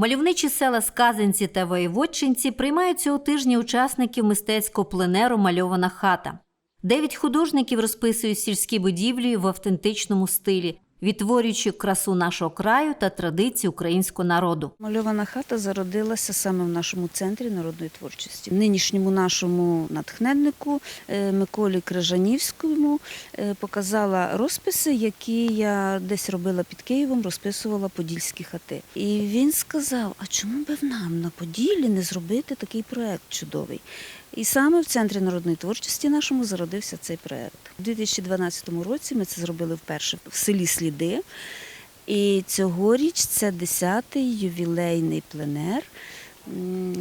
Мальовничі села Сказанці та Воєводчинці приймають цього тижня учасників мистецького пленеру Мальована хата. Дев'ять художників розписують сільські будівлі в автентичному стилі, відтворюючи красу нашого краю та традиції українського народу. Мальована хата зародилася саме в нашому центрі народної творчості. Нинішньому нашому натхненнику е, Миколі Крижанівському е, показала розписи, які я десь робила під Києвом, розписувала подільські хати. І він сказав: а чому би в нам на Поділлі не зробити такий проект чудовий? І саме в центрі народної творчості нашому зародився цей проект. У 2012 році ми це зробили вперше в селі Сліди. І цьогоріч це 10-й ювілейний пленер,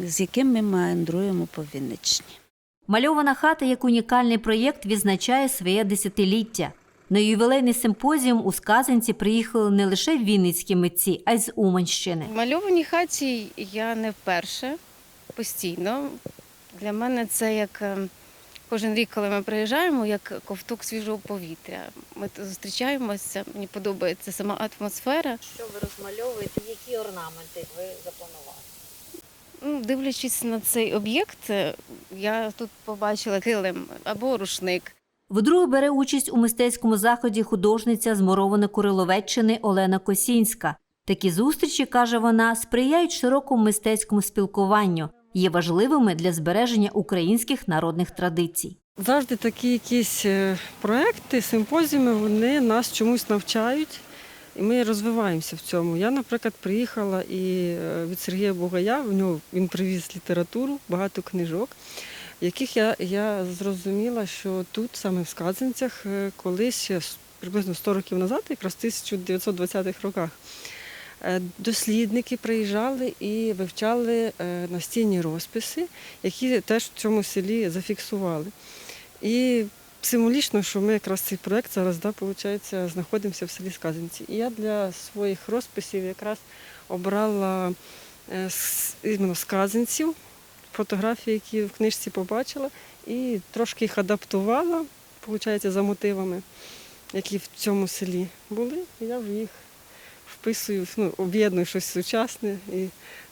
з яким ми мандруємо по Вінниччині. Мальована хата як унікальний проєкт відзначає своє десятиліття. На ювілейний симпозіум у Сказанці приїхали не лише вінницькі митці, а й з Уманщини. В мальованій хаті я не вперше постійно. Для мене це як е, кожен рік, коли ми приїжджаємо, як ковток свіжого повітря. Ми зустрічаємося, мені подобається сама атмосфера. Що ви розмальовуєте? Які орнаменти ви запланували? Ну, Дивлячись на цей об'єкт, е, я тут побачила килим або рушник. Вдруге бере участь у мистецькому заході художниця з Моровини Куриловеччини Олена Косінська. Такі зустрічі, каже вона, сприяють широкому мистецькому спілкуванню, є важливими для збереження українських народних традицій. Завжди такі якісь е, проекти, симпозіуми, вони нас чомусь навчають, і ми розвиваємося в цьому. Я, наприклад, приїхала і е, від Сергія Бугая, в нього він привіз літературу, багато книжок, яких я, я зрозуміла, що тут, саме в Сказанцях, е, колись приблизно 100 років назад, якраз в 1920-х роках, дослідники приїжджали і вивчали е, настінні розписи, які теж в цьому селі зафіксували. І символічно, що ми якраз цей проект зараз да, виходить, знаходимося в селі Сказанці. І я для своїх розписів якраз обрала е, іменно сказанців, фотографії, які в книжці побачила, і трошки їх адаптувала, виходить, за мотивами, які в цьому селі були. І я вже їх вписую, ну, об'єдную щось сучасне і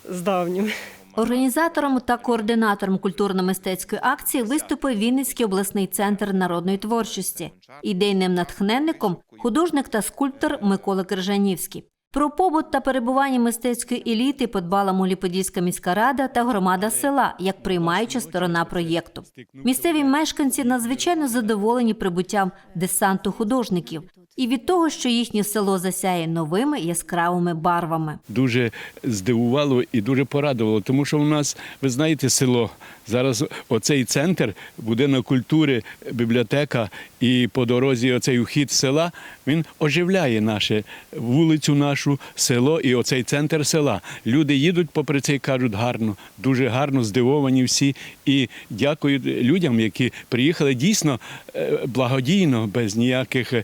з давнім. Організатором та координатором культурно-мистецької акції виступив Вінницький обласний центр народної творчості. Ідейним натхненником художник та скульптор Микола Крижанівський. Про побут та перебування мистецької еліти подбала Моліподільська міська рада та громада села як приймаюча сторона проєкту. Місцеві мешканці надзвичайно задоволені прибуттям десанту художників і від того, що їхнє село засяє новими яскравими барвами. дуже здивувало і дуже порадувало, тому що у нас, ви знаєте, село зараз оцей центр, будинок культури, бібліотека і по дорозі оцей ухід села, він оживляє нашу вулицю, нашу село і оцей центр села. Люди їдуть попри це і кажуть гарно, дуже гарно, здивовані всі. І дякую людям, які приїхали дійсно е, благодійно, без ніяких е,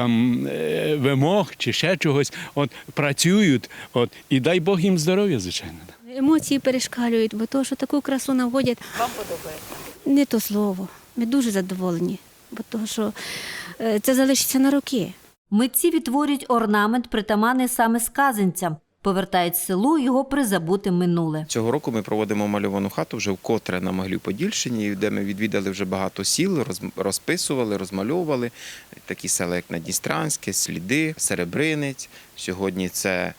там е, вимог чи ще чогось. От працюють, от і дай Бог їм здоров'я, звичайно. Емоції перешкалюють, бо то, що таку красу наводять. Вам подобається? Не то слово. Ми дуже задоволені, бо того, що е, це залишиться на роки. Митці відтворюють орнамент, притаманний саме сказанцям, повертають селу його призабуте минуле. Цього року ми проводимо мальовану хату вже вкотре на могилі Подільщині, де ми відвідали вже багато сіл, розписували, розмальовували такі села, як Надністранське, Сліди, Серебринець. Сьогодні це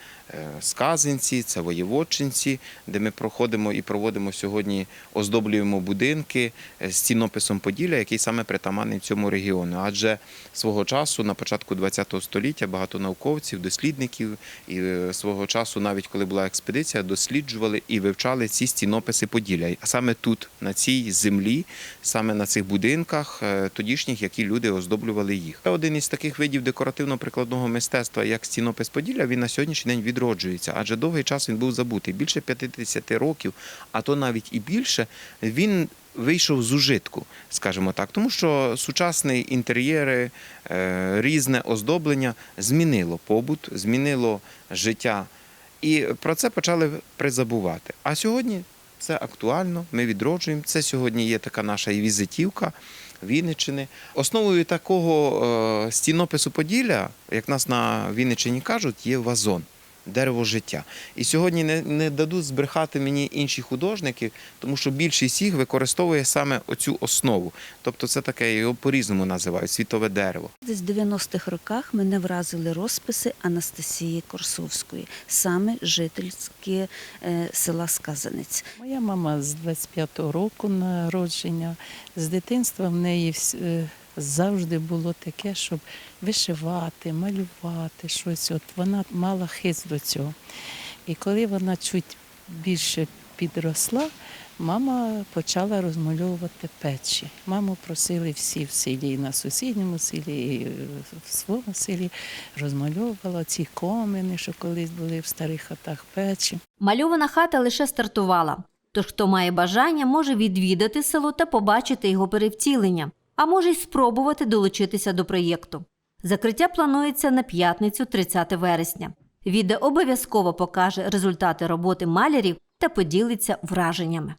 Сказинці, це Воєводчинці, де ми проходимо і проводимо сьогодні, оздоблюємо будинки е, з цінописом Поділля, який саме притаманний цьому регіону. Адже свого часу, на початку ХХ століття, багато науковців, дослідників і е, свого часу, навіть коли була експедиція, досліджували і вивчали ці стінописи Поділля. А саме тут, на цій землі, саме на цих будинках е, тодішніх, які люди оздоблювали їх. Один із таких видів декоративно-прикладного мистецтва, як стінопис Поділля, він на сьогоднішній день відроджується, адже довгий час він був забутий. Більше 50 років, а то навіть і більше, він вийшов з ужитку, скажімо так, тому що сучасні інтер'єри, е, різне оздоблення змінило побут, змінило життя. І про це почали призабувати. А сьогодні це актуально, ми відроджуємо. Це сьогодні є така наша візитівка Вінниччини. Основою такого е, стінопису Поділля, як нас на Вінниччині кажуть, є вазон. Дерево життя. І сьогодні не, не дадуть збрехати мені інші художники, тому що більшість їх використовує саме оцю основу. Тобто це таке його по-різному називають світове дерево. Десь в 90-х роках мене вразили розписи Анастасії Корсовської, саме жительське е, села Сказанець. Моя мама з 25-го року народження. З дитинства в неї е, завжди було таке, щоб вишивати, малювати щось. От вона мала хист до цього. І коли вона чуть більше підросла, мама почала розмальовувати печі. Маму просили всі в селі, і на сусідньому селі, і в своєму селі розмальовувала ці комини, що колись були в старих хатах печі. Мальована хата лише стартувала. Тож, хто має бажання, може відвідати село та побачити його перевтілення, а може й спробувати долучитися до проєкту. Закриття планується на п'ятницю, 30 вересня. Відео обов'язково покаже результати роботи малярів та поділиться враженнями.